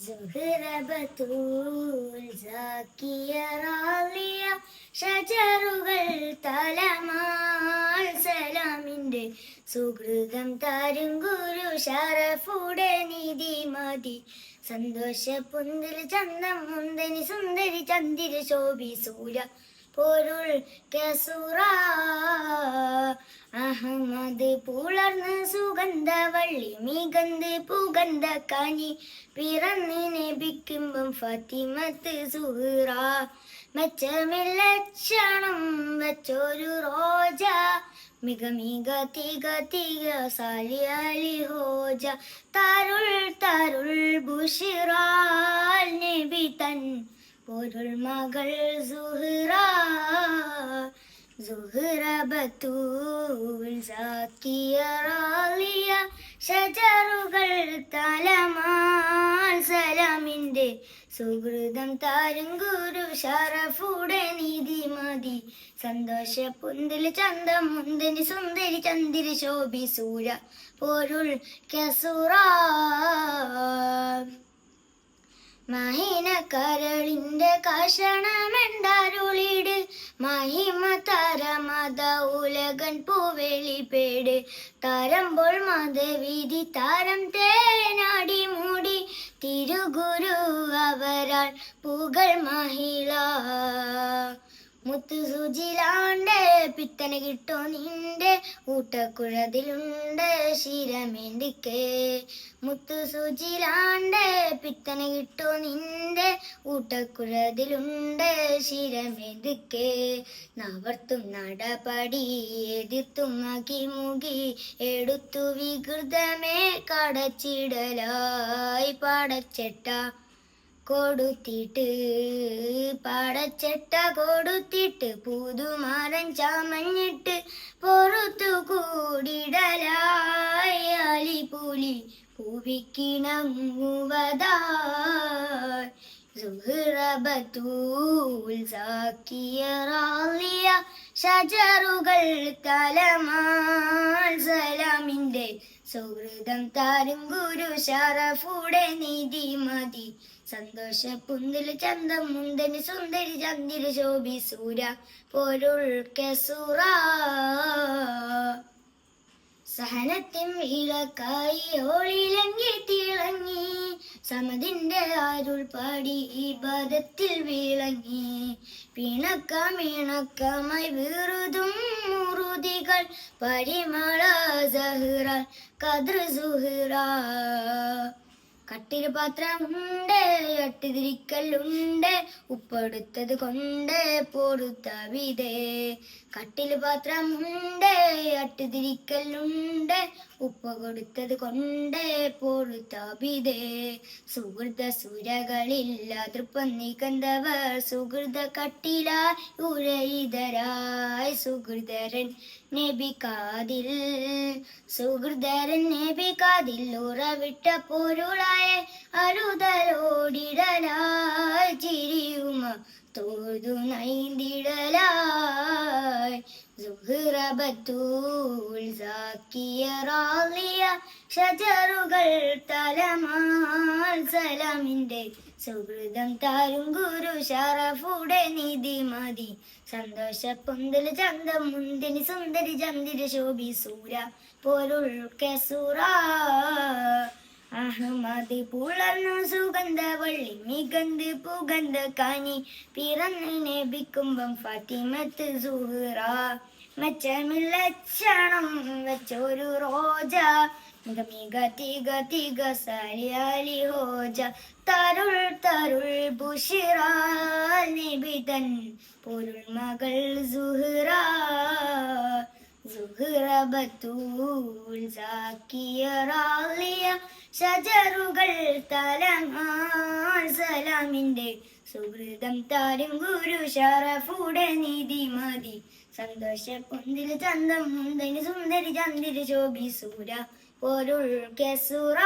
സുഹൃബത്തൂൽ സാക്കിയ റാലിയ ഷജറുകൾ തലമാൾ സലാമിന്റെ സുഹൃതം താരും ഗുരു ഷറഫുടെ നിധി മതി. സന്തോഷ പുന്തിൽ ചന്തം മുന്തനി സുന്ദരി ചന്ദിര ശോഭി സൂര പൊരുൾ കസുറ. അഹമ്മദ് പുളർന്ന് സുഗന്ധവള്ളി മികന്ത് പുകന്ത കനി പിറന്നിനെ ഭിക്കുമ്പം ഫത്തിമത്ത് സുഹറ. മെച്ചമില്ലക്ഷണം വെച്ചൊരു റോജ. മിക മിക തിക തിക സാലി അലി ഹോജ. തരുൾ തരുൾ മകൾ സുഹറ സുഹറ ബത്തൂൽ സാക്കിയ റാലിയ ഷജറുകൾ തലമാൽ സലാമിന്റെ സുഹൃതം താരും ഗുരു ഷറഫുടെ നീതി മതി. സന്തോഷ പുന്തിൽ ചന്തം മുന്തിനി സുന്ദരി ചന്ദിരി ശോഭി സൂര പൊരുൾ കസുറ. മഹിന കരളിന്റെ കഷണമെണ്ടാരുളിട് മഹിമ തരമത ഉലകൻ പൂവെളിപ്പേട് തരമ്പോൾ മതവിധി താരം തേനാടി മൂടി തിരുഗുരു അവരാൾ പുകൾ മഹിള മുത്തുസുജിലാണ്ട് പിത്തന കിട്ടോ നിന്റെ ഊട്ടക്കുഴതിലുണ്ട് ശിരമേണ്ടിക്ക് മുത്തുസൂചിലാണ്ട് പിത്തന കിട്ടോ നിന്റെ ഊട്ടക്കുഴതിലുണ്ട് ശിരമേണ്ടിക്ക് നവർത്തും നടപടി എതിർത്തും അകിമുകി എടുത്തു വികൃതമേ കടച്ചിടലായി പടച്ചെട്ട. കൊടുത്തിട്ട് പടച്ചട്ട കൊടുത്തിട്ട് പുതുമാരൻ ചമഞ്ഞിട്ട് പുറത്തു കൂടിടലായി അലിപുലി പൂവിക്കിണങ്ങുവതായി. സുഹൃബത്തൂൽ സാക്കിയ റാലിയ ഷജറുകൾ തലമാൽ സൗഹൃദം താരും ഗുരു ഷറഫുടെ നിധി മതി. സന്തോഷ പുന്തിൽ ചന്തം മുന്തനി സുന്ദരി ചന്തിര് ശോഭി സൂര പൊരുൾ കസുറ. സഹനത്തിൻ ഇളക്കായി ഓളിലങ്ങി തിളങ്ങി സമതിന്റെ ആരുൾ പാടി ഈ പദത്തിൽ വിളങ്ങി. പിണക്കമിണക്കമായി വീറുതും മുറുതികൾ പരിമള സഹ്റ കദ്ര സുഹ്റ. കട്ടിൽ പാത്രമുണ്ട് അട്ടിതിരിക്കലുണ്ട് ഉപ്പെടുത്തത് കൊണ്ട് പൊടുത്ത വിതേ കട്ടിൽ പാത്രമുണ്ട് അട്ടിതിരിക്കലുണ്ട് ഉപ്പ് കൊടുത്തത് കൊണ്ട് പൊടുത്ത വിതേ സുഹൃത സുരകളില്ല തൃപ്പം നീക്കന്തവർ സുഹൃത കട്ടില ഉരയിതരായി. സുഹൃതരൻ നബിക്കാതിൽ സുഹൃതരൻ നബിക്കാതിൽ ഉറവിട്ട പൊരുളായ അരുതലോടിടലായി ചിരിയുമ. തോതു നൈന്തിടലായി. സുഹൃബത്തൂൽ സാക്കിയ റാലിയ ഷജറുകൾ തലമാൽ സലാമിന്റെ സുഹൃതം താരും ഗുരു ഷറഫുടെ നിധി മതി. സന്തോഷ പൊന്തൽ ചന്തം മുന്തിനി സുന്ദരി ചന്ദിര ശോഭി സൂര പോലുൾ കസുറ. അഹമ്മദ് പുളർന്നു സുഗന്ധ വള്ളി മികന്ത് പുഗന്ധ കാനി. പിറന്നു നബിക്കുമ്പം ഫാത്തിമത്ത് സുഹറ. മെച്ചമില്ല ക്ഷണം വെച്ചൊരു റോജ. മിക തിക തിക സലിയാലി ഹോജ. തരുൾ തരുൾ ബുഷിറ നിബിതൻ പൊരുൾ മകൾ സുഹറ. സുഹൃബത്തൂൽ സാക്കിയ റാലിയ ഷജറുകൾ തലമാൽ സലാമിന്റെ സുഹൃതം താരും ഗുരു ഷറഫുടെ നിധി മതി. സന്തോഷ പൊന്തിൽ ചന്തം മുന്തന് സുന്ദരി ചന്ദിര ശോഭി സൂര പൊരുൾ കെസുറ.